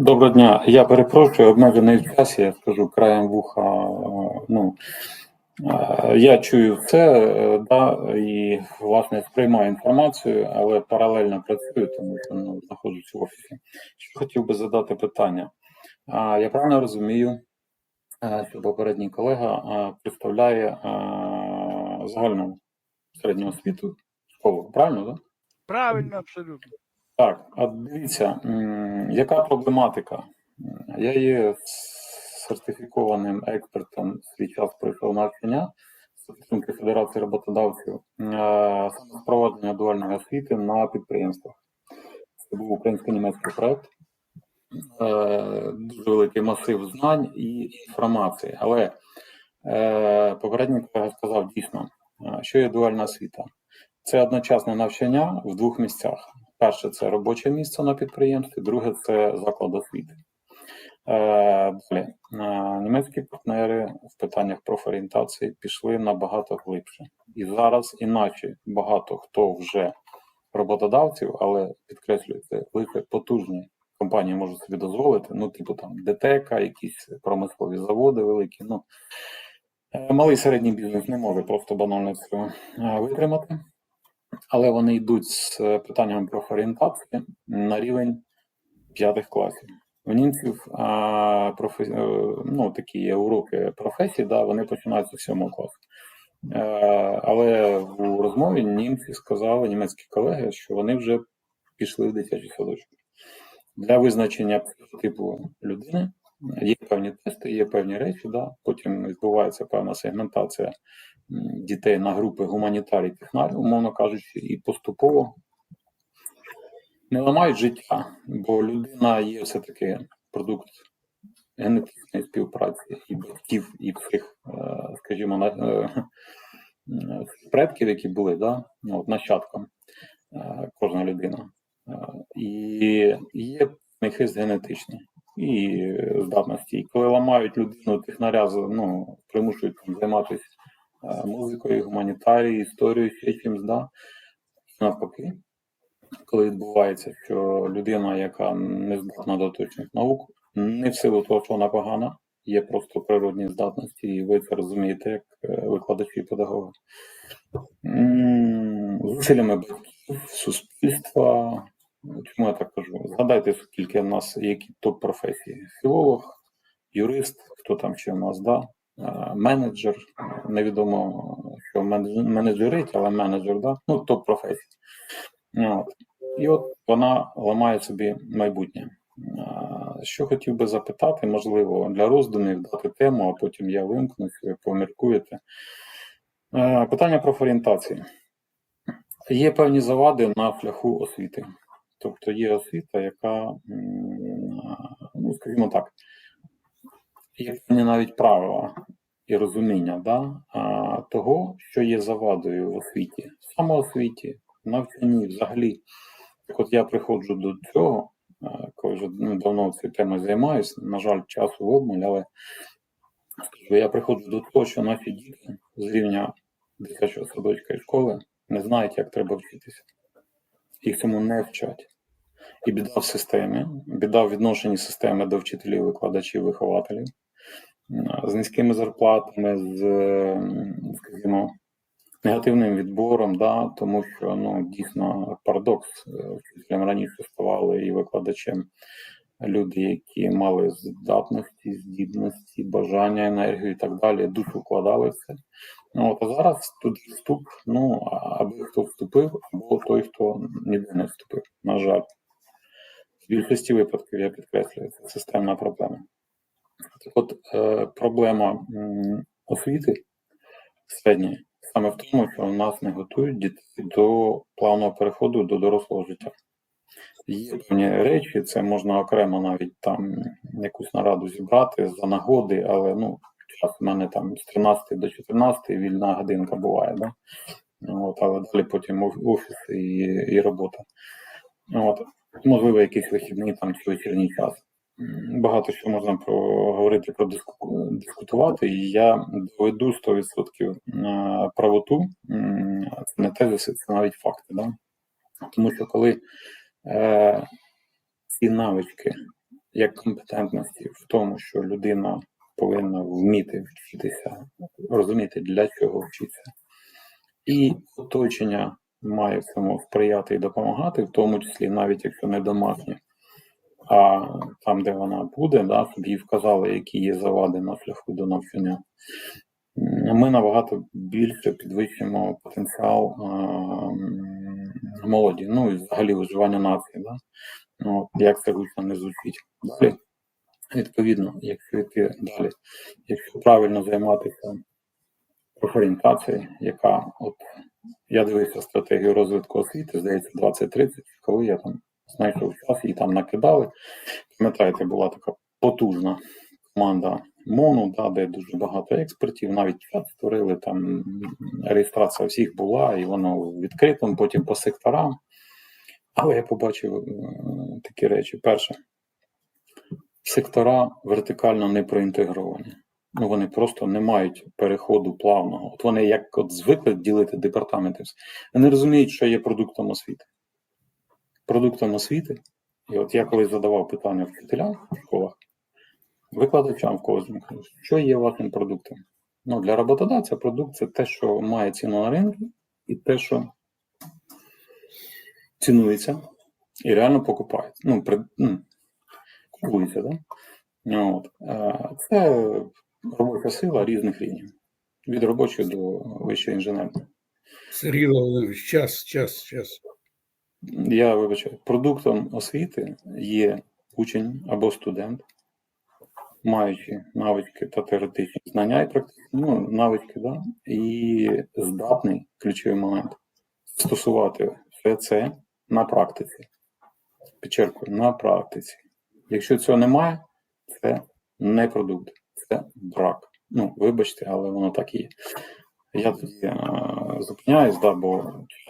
Доброго дня. Я перепрошую, обмежений в часі, я скажу краєм вуха. Ну, е, я чую все, е, да, і власне сприймаю інформацію, але паралельно працюю, тому що ну, знаходжусь в офісі. Що хотів би задати питання? Я правильно розумію, е, що попередній колега представляє загальну середню освіту школу, правильно, так? Правильно, абсолютно. Так, а дивіться, яка проблематика? Я є сертифікованим експертом свій час пройшов навчання підтримки Федерації роботодавців саме впровадження дуальної освіти на підприємствах. Це був українсько-німецький проект, Е, дуже великий масив знань і інформації. Але е, попередній колега сказав дійсно, е, що є дуальна освіта. Це одночасне навчання в двох місцях. Перше це робоче місце на підприємстві, друге це заклад освіти. Е, Далі е, німецькі партнери в питаннях профорієнтації пішли набагато глибше. І зараз, іначе багато хто вже роботодавців, але підкреслюю, це лише потужні компанії можуть собі дозволити. Ну, типу там ДТЕКа, якісь промислові заводи великі. Ну е, малий середній бізнес не може просто банально цього витримати але вони йдуть з е, питанням профорієнтації на рівень п'ятих класів. У німців а, профе... е, ну, такі є уроки професій, да, вони починаються з сьомого класу. Е, але в розмові німці сказали, німецькі колеги, що вони вже пішли в дитячий садочок. Для визначення типу людини є певні тести, є певні речі, да, потім відбувається певна сегментація дітей на групи гуманітарій технарі, умовно кажучи, і поступово не ламають життя, бо людина є все-таки продукт генетичної співпраці і батьків, і всіх, е, скажімо, е, предків, які були, да, ну, от, нащадком е, кожна людина. І є в них хист генетичний і здатності. І коли ламають людину, технаря ну, примушують там, займатися е, музикою, гуманітарією, історією, ще чимось, да? навпаки, коли відбувається, що людина, яка не здатна до точних наук, не в силу того, що вона погана, є просто природні здатності, і ви це розумієте як е, викладачі і педагоги. Зусиллями суспільства. Чому я так кажу? Згадайте, скільки в нас які топ-професії: філолог, юрист, хто там ще в нас, да? Е, менеджер, невідомо, що менеджерить, але менеджер, да? ну, топ-професії. От. І от вона ламає собі майбутнє. Що хотів би запитати, можливо, для роздумів дати тему, а потім я вимкнусь, ви поміркуєте. Е, Питання про орієнтації. Є певні завади на шляху освіти. Тобто є освіта, яка, ну, скажімо так, є певні навіть правила і розуміння да, того, що є завадою в освіті, в самоосвіті, навчанні взагалі. Так от я приходжу до цього, коли вже ну, давно цією темою займаюся, на жаль, часу в обмаль, але скажу, я приходжу до того, що наші діти з рівня дитячого садочка і школи не знають, як треба вчитися. Цьому не вчать. І біда в системі, біда в відношенні системи до вчителів, викладачів, вихователів з низькими зарплатами, з, скажімо, негативним відбором, да, тому що ну, дійсно парадокс. е, Вчителям раніше ставали і викладачем люди, які мали здатності, здібності, бажання, енергію і так далі, душу вкладали в це. Ну, от, а зараз тут вступ, ну, аби хто вступив, або той, хто ніде не вступив, на жаль. В більшості випадків я підкреслюю, це системна проблема. От, е, проблема освіти середньої саме в тому, що у нас не готують дітей до плавного переходу до дорослого життя. Є певні речі, це можна окремо навіть там якусь нараду зібрати за нагоди, але ну, час у мене там з 13 до 14 вільна годинка буває, да? От, але далі потім оф- офіс і, і робота. От. Можливо, якийсь вихідний там чи вечірній час. Багато що можна проговорити, продискутувати, дискутувати, і я доведу 100% е, правоту. Це не тезиси, це навіть факти. Да? Тому що коли е, ці навички як компетентності в тому, що людина повинна вміти вчитися, розуміти, для чого вчиться. І оточення має цьому сприяти і допомагати, в тому числі навіть якщо не домашнє. А там, де вона буде, да, щоб вказали, які є завади на шляху до навчання. Ми набагато більше підвищимо потенціал м, молоді, ну і взагалі виживання нації. Да? Ну, як це гучно не звучить. Далі, відповідно, якщо йти далі, якщо правильно займатися профорієнтацією, яка от я дивився стратегію розвитку освіти, здається, 2030, коли я там знайшов час, її там накидали. Пам'ятаєте, була така потужна команда МОНу, да, де дуже багато експертів, навіть чат створили, там реєстрація всіх була, і воно в відкритому, потім по секторам. Але я побачив е, такі речі. Перше, сектора вертикально не проінтегровані. Ну, вони просто не мають переходу плавного. От вони як от звикли ділити департаменти. Вони розуміють, що є продуктом освіти. Продуктом освіти. І от я колись задавав питання вчителям в школах, викладачам в кожному, кажу, що є вашим продуктом? Ну, для роботодавця продукт це те, що має ціну на ринку, і те, що цінується і реально покупається. Ну, при, ну купується, да? От. Це робоча сила різних рівнів. Від робочої до вищої інженерної. Сергій Володимирович, час, час, час. Я вибачаю, продуктом освіти є учень або студент, маючи навички та теоретичні знання і практичні ну, навички, да? і здатний ключовий момент стосувати все це на практиці. Підчеркую, на практиці. Якщо цього немає, це не продукт, це брак. Ну, вибачте, але воно так і є. Я тоді е, зупиняюсь, да, бо